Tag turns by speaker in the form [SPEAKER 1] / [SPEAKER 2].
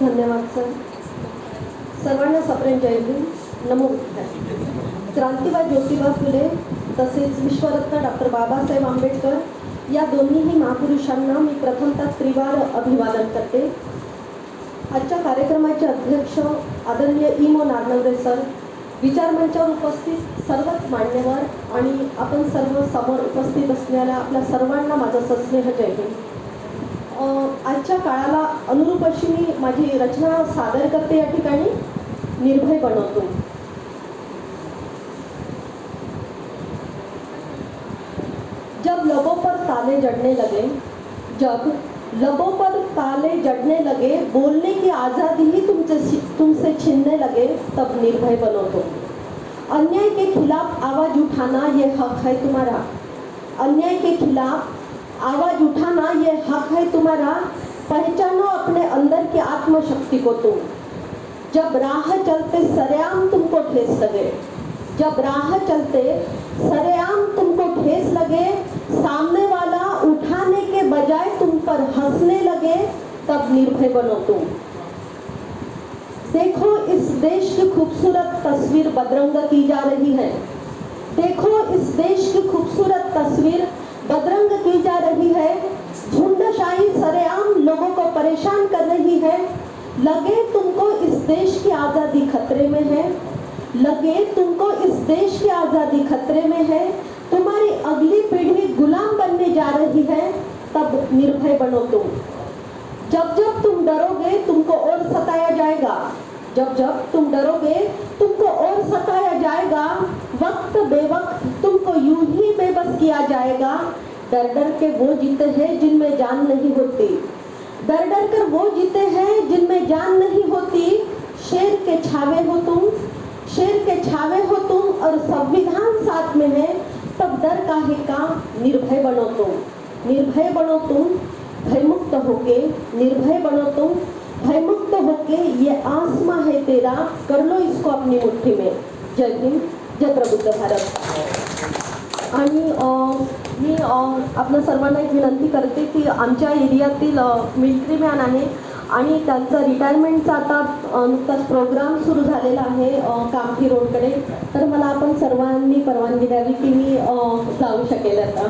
[SPEAKER 1] धन्यवाद सर. सर्वांना सप्रेम जय नमो बुद्धाय. ज्योतिबा फुले तसेच विश्वरत्न डॉक्टर बाबासाहेब आंबेडकर या दोन्हीही महापुरुषांना मी प्रथमतः त्रिवार अभिवादन करते. आजच्या कार्यक्रमाचे अध्यक्ष आदरणीय इमो नागनवरे सर विचारमंचावर उपस्थित सर्वच मान्यवर आणि आपण सर्व समोर उपस्थित असलेल्या आपल्या सर्वांना माझा सस्नेह जय हिंद आजच्या काळाला अनुरूप अशी मी माझी रचना सादर करते या ठिकाणी. निर्भय बनवतो. जब लबों पर ताले जड़ने लगे. जब लबों पर ताले जड़ने लगे. बोलने की आज़ादी ही तुमसे तुमसे छीनने लगे. तब निर्भय बनो अन्याय के खिलाफ आवाज उठाना ये हक है तुम्हारा. अन्याय के खिलाफ आवाज़ उठाना ये हक है तुम्हारा। पहचानो अपने अंदर की आत्मशक्ति को तुम। जब राह चलते सरेआम तुमको ठेस लगे। जब राह चलते सरेआम तुमको ठेस लगे, सामने वाला उठाने के बजाय तुम पर हंसने लगे, तब निर्भय बनो तुम। देखो, इस देश की खूबसूरत तस्वीर बदरंग की जा रही है। देखो, इस देश की खूबसूरत तस्वीर रही है। झुंडशाही सरेआम लोगों को परेशान कर रही है। लगे तुमको इस देश की आज़ादी खतरे में है। लगे तुमको इस देश की आज़ादी खतरे में है। तुम्हारी अगली पीढ़ी गुलाम बनने जा रही है। तब निर्भय बनो तुम। जब जब तुम डरोगे, तुमको और सताया जाएगा। जब जब तुम डरोगे, तुमको और सताया जाएगा। वक्त बेवक्त तुमको यूँ ही बेबस किया जाएगा। डर डर के वो जीते हैं जिनमें जान नहीं होती। डर डर कर वो जीते हैं जिनमें जान नहीं होती। शेर के छावे हो तुम, शेर के छावे हो तुम और संविधान साथ में है, तब डर का निर्भय बनो तुम। निर्भय बनो तुम, भयमुक्त होके निर्भय बनो तुम। भयमुक्त होके ये आसमा है तेरा, कर लो इसको अपनी मुट्ठी में। जय हिंद, जय प्रबुद्ध भारत। आणि मी आपल्या सर्वांना एक विनंती करते की आमच्या एरियातील मिल्ट्री मॅन आहे आणि त्यांचा रिटायरमेंटचा आता नुकताच प्रोग्राम सुरू झालेला आहे कामठी रोडकडे. तर मला आपण सर्वांनी परवानगी द्यावी की मी जाऊ शकेल आता.